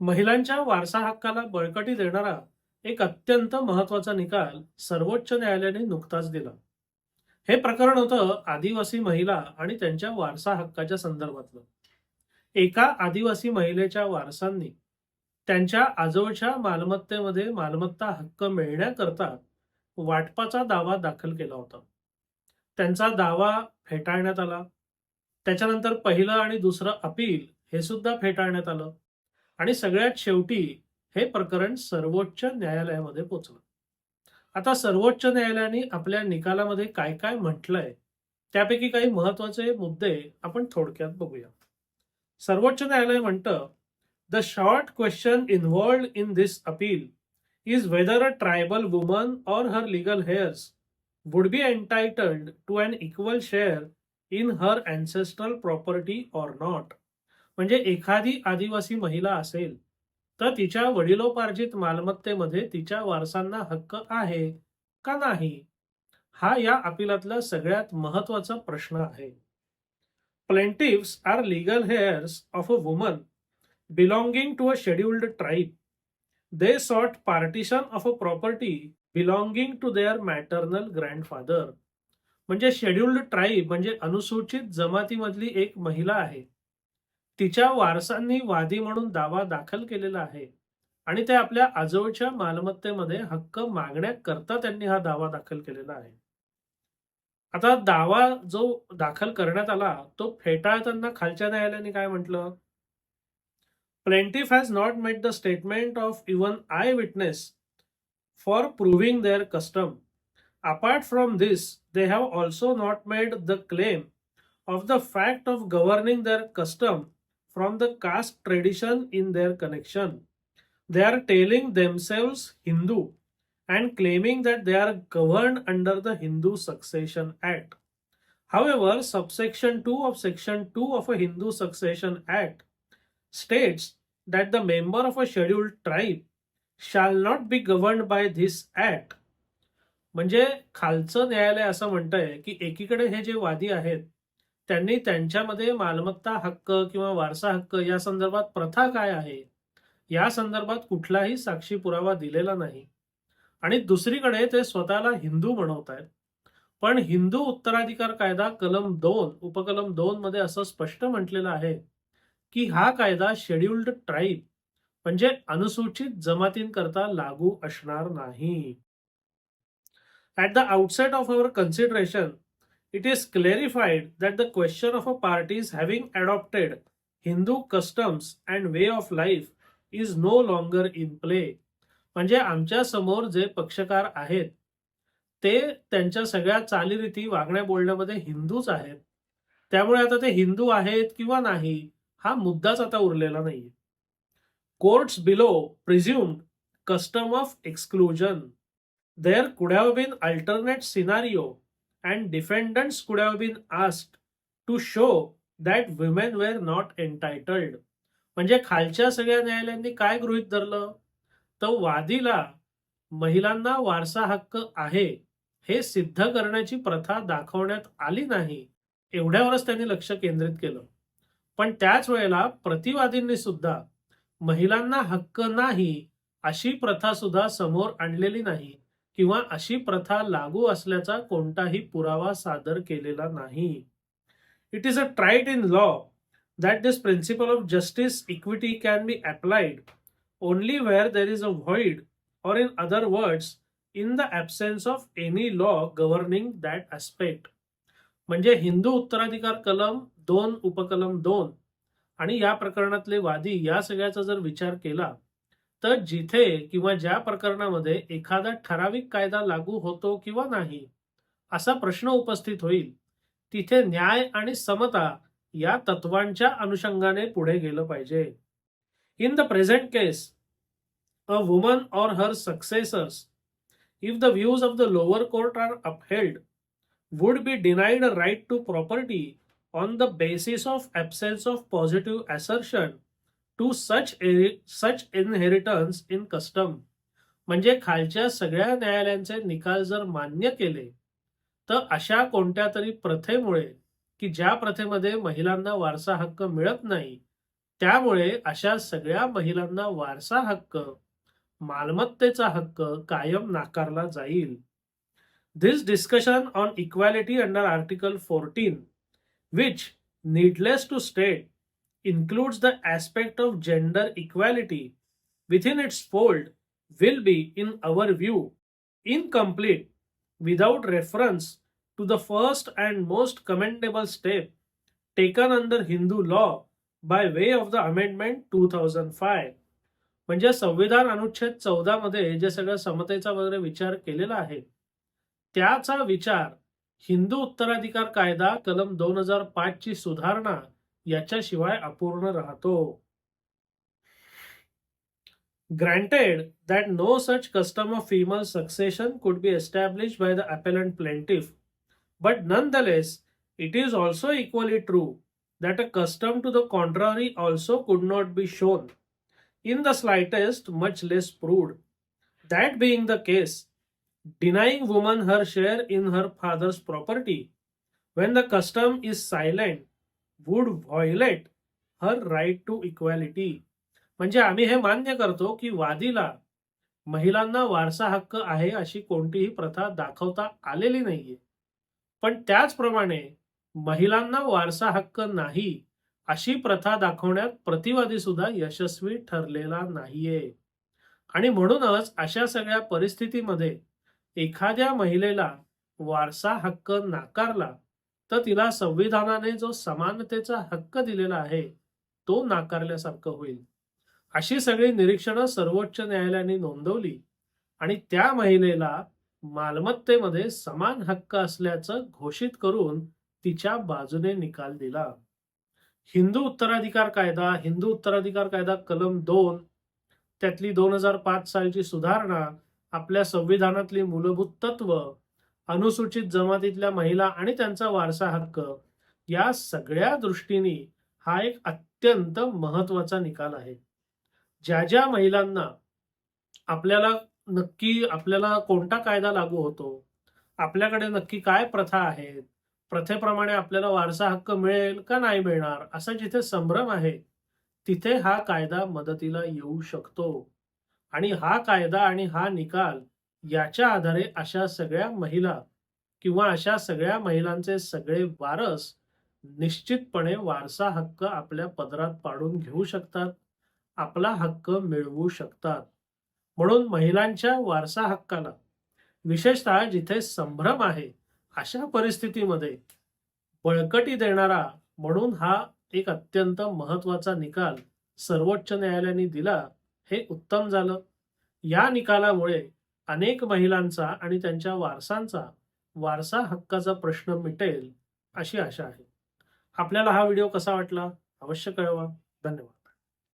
महिलांच्या वारसा हक्काला बळकटी देणारा एक अत्यंत महत्त्वाचा निकाल सर्वोच्च न्यायालयाने नुकताच दिला. हे प्रकरण होतं आदिवासी महिला आणि त्यांच्या वारसा हक्काच्या संदर्भातलं. एका आदिवासी महिलेच्या वारसांनी त्यांच्या आजोळच्या मालमत्तेमध्ये मालमत्ता हक्क मिळण्याकरता वाटपाचा दावा दाखल केला होता. त्यांचा दावा फेटाळण्यात आला. त्याच्यानंतर पहिलं आणि दुसरं अपील हे सुद्धा फेटाळण्यात आलं. आणि सगळ्यात शेवटी हे प्रकरण सर्वोच्च न्यायालयामध्ये पोचलं. आता सर्वोच्च न्यायालयाने आपल्या निकालामध्ये काय काय म्हटलंय त्यापैकी काही महत्त्वाचे मुद्दे आपण थोडक्यात बघूया. सर्वोच्च न्यायालय म्हणतं the short question involved in this appeal is whether a tribal woman or her legal heirs would be entitled to an equal share in her ancestral property or not म्हणजे एखादी आदिवासी महिला असेल तर तिच्या वडिलोपार्जित मालमत्तेमध्ये तिच्या वारसांना हक्क आहे का नाही? हा या अपिलातला सगळ्यात महत्त्वाचा प्रश्न आहे. Plaintiffs are legal heirs of a woman belonging to a scheduled tribe they sought partition of a property belonging to their maternal grandfather म्हणजे शेड्युल्ड ट्राईब म्हणजे अनुसूचित जमातीमधली एक महिला आहे. तिच्या वारसांनी वादी म्हणून दावा दाखल केलेला आहे. आणि ते आपल्या आजोळच्या मालमत्तेमध्ये हक्क मागण्याकरता त्यांनी हा दावा दाखल केलेला आहे. आता दावा जो दाखल करण्यात आला तो फेटाळताना खालच्या न्यायालयाने काय म्हटलं? Plaintiff has not made the statement of even eye witness for proving their custom apart from this they have also not made the claim of the fact of governing their custom from the caste tradition in their connection. They are telling themselves Hindu and claiming that they are governed under the Hindu Succession Act. However, subsection 2 of section 2 of a Hindu Succession Act states that the member of a scheduled tribe shall not be governed by this act. म्हणजे खालचं न्यायालय असं म्हणतंय की एकीकडे हे जे वादी आहेत त्यांनी त्यांच्यामध्ये मालमत्ता हक्क किंवा वारसा हक्क या संदर्भात प्रथा काय आहे? या संदर्भात कुठलाही साक्षी पुरावा दिलेला नाही. आणि दुसरीकडे ते स्वतःला हिंदू म्हणवत आहेत पण हिंदू उत्तराधिकार कायदा कलम दोन उपकलम दोन मध्ये असं स्पष्ट म्हटलेलं आहे की हा कायदा शेड्युल्ड ट्राईब म्हणजे अनुसूचित जमातींकरता लागू असणार नाही. At the outset of our consideration it is clarified that the question of a party's having adopted Hindu customs and way of life is no longer in play. म्हणजे आमच्यासमोर जे पक्षकार आहेत ते त्यांच्या सगळ्या चालीरीती वागण्या बोलण्यामध्ये हिंदूच आहेत. त्यामुळे आता ते हिंदू आहेत किंवा नाही हा मुद्दाच आता उरलेला नाहीये. Courts below presumed custom of exclusion there could have been alternate scenario and defendants could have been asked to show that women were not entitled. म्हणजे खालच्या सगळ्या न्यायालयांनी काय गृहित धरलं? तर वादीला महिलांना वारसा हक्क आहे हे सिद्ध करण्याची प्रथा दाखवण्यात आली नाही एवढ्यावरच त्यांनी लक्ष केंद्रित केलं. पण त्याच वेळेला प्रतिवादींनी सुद्धा महिलांना हक्क नाही अशी प्रथा सुद्धा समोर आणलेली नाही. किंवा अशी प्रथा लागू असल्याचा कोणताही पुरावा सादर केलेला नाही. It is a trite in law that this principle of justice equity can be applied only where there is a void or in other words in the absence of any law governing that aspect म्हणजे हिंदू उत्तराधिकार कलम दोन उपकलम दोन आणि या प्रकरणातले वादी या सगळ्याचा जर विचार केला तर जिथे किंवा ज्या प्रकरणामध्ये एखादा ठराविक कायदा लागू होतो किंवा नाही असा प्रश्न उपस्थित होईल. तिथे न्याय आणि समता या तत्वांच्या अनुषंगाने पुढे गेलं पाहिजे. In the present case a woman or her successors if the views of the lower court are upheld would be denied a right to property on the basis of absence of positive assertion to such such inheritance in custom म्हणजे खालच्या सगळ्या न्यायालयांचे निकाल जर मान्य केले तर अशा कोणत्या तरी प्रथेमुळे की ज्या प्रथेमध्ये महिलांना वारसा हक्क मिळत नाही त्यामुळे अशा सगळ्या महिलांना वारसा हक्क मालमत्तेचा हक्क कायम नाकारला जाईल. This discussion on equality under article fourteen which needless to state includes the aspect of gender equality within its fold will be in our view incomplete without reference to the first and most commendable step taken under Hindu law by way of the amendment 2005 म्हणजे संविधान अनुच्छेद चौदा मध्ये जे सगळं समतेचा वगैरे विचार केलेला आहे त्याचा विचार हिंदू उत्तराधिकार कायदा कलम दोन हजार पाच ची सुधारणा याच्याशिवाय अपूर्ण राहतो Granted that no such custom of female succession could be established by the appellant plaintiff, but nonetheless, it is also equally true that a custom to the contrary also could not be shown in the slightest, much less proved. That being the case, denying woman her share in her father's property when the custom is silent would violate her right to equality म्हणजे आम्ही हे मान्य करतो की वादीला महिलांना वारसा हक्क आहे अशी कोणतीही प्रथा दाखवता आलेली नाहीये. पण त्याचप्रमाणे महिलांना वारसा हक्क नाही अशी प्रथा दाखवण्यात प्रतिवादी सुद्धा यशस्वी ठरलेला नाहीये. आणि म्हणूनच अशा सगळ्या परिस्थितीमध्ये एखाद्या महिलेला वारसा हक्क नाकारला तर तिला संविधानाने जो समानतेचा हक्क दिलेला आहे तो नाकारल्यासारखं होईल. अशी सगळी निरीक्षणं सर्वोच्च न्यायालयाने नोंदवली आणि त्या महिलेला मालमत्तेमध्ये समान हक्क असल्याचं घोषित करून तिच्या बाजूने निकाल दिला. हिंदू उत्तराधिकार कायदा हिंदू उत्तराधिकार कायदा कलम दोन त्यातली दोन हजार पाच सालची सुधारणा आपल्या संविधानातली मूलभूत तत्व अनुसूचित जमातीतल्या महिला आणि त्यांचा वारसा हक्क या सगळ्या दृष्टीने हा एक अत्यंत महत्त्वाचा निकाल आहे. ज्या ज्या महिलांना आपल्याला नक्की आपल्याला कोणता कायदा लागू होतो आपल्याकडे नक्की काय प्रथा आहेत प्रथेप्रमाणे आपल्याला वारसा हक्क मिळेल का नाही मिळणार असा जिथे संभ्रम आहे तिथे हा कायदा मदतीला येऊ शकतो. आणि हा कायदा आणि हा निकाल याच्या आधारे अशा सगळ्या महिला किंवा अशा सगळ्या महिलांचे सगळे वारस निश्चितपणे वारसा हक्क आपल्या पदरात पाडून घेऊ शकतात आपला हक्क मिळवू शकतात. म्हणून महिलांच्या वारसा हक्काला विशेषतः जिथे संभ्रम आहे अशा परिस्थितीमध्ये बळकटी देणारा म्हणून हा एक अत्यंत महत्त्वाचा निकाल सर्वोच्च न्यायालयाने दिला हे उत्तम झालं. या निकालामुळे अनेक महिलांचा आणि त्यांच्या वारसांचा वारसा हक्काचा प्रश्न मिटेल अशी आशा आहे. आपल्याला हा व्हिडिओ कसा वाटला? अवश्य कळवा. धन्यवाद.